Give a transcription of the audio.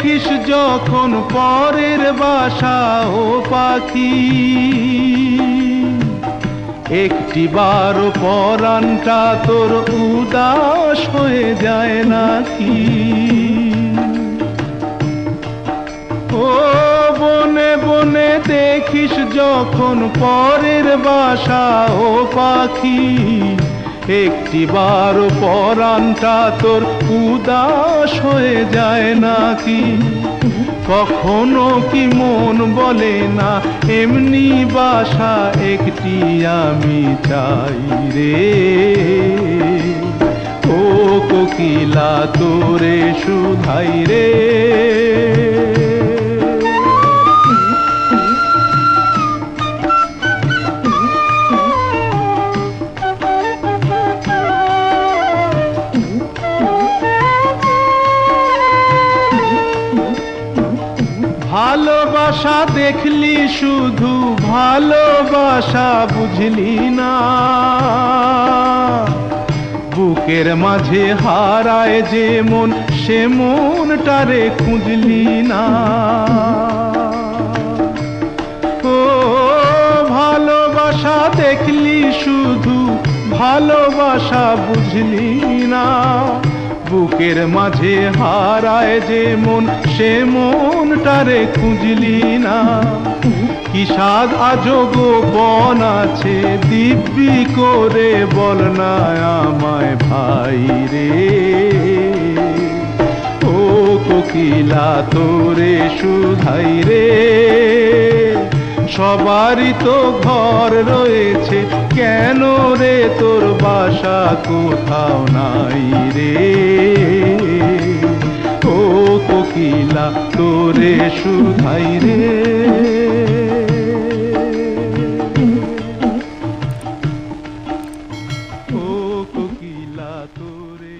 দেখিস যখন পরের বাসা ও পাখি। একটি বারো পরানটা তোর উদাস হয়ে যায় নাকি? ও বনে বনে দেখিস যখন পরের বাসা ও পাখি। একটি বার পরানটা তোর উদাস হয়ে যায় নাকি? কখনো কি মন বলে না, এমনি বাসা একটি আমি চাই রে? ও কোকিলা, তোরে সুধাই রে। ভালোবাসা দেখলি শুধু, ভালোবাসা বুঝলি না। বুকের মাঝে হারায় যে মন, সে মনটারে খুঁজলি না। ও, ভালোবাসা দেখলি শুধু, ভালোবাসা বুঝলি না। বুকের মাঝে হারায় যে মন, সে মনটারে খুঁজলি না। কি স্বাদ আজব বন আছে, দিব্যি করে বল না আমায় ভাই রে। ও কোকিলা, তোরে সুধাই রে। সবারই তো ঘর রয়েছে, কেন তোর বাসা কোথাও নাই রে। ও কোকিলা তোরে সুধাই রে। তোরে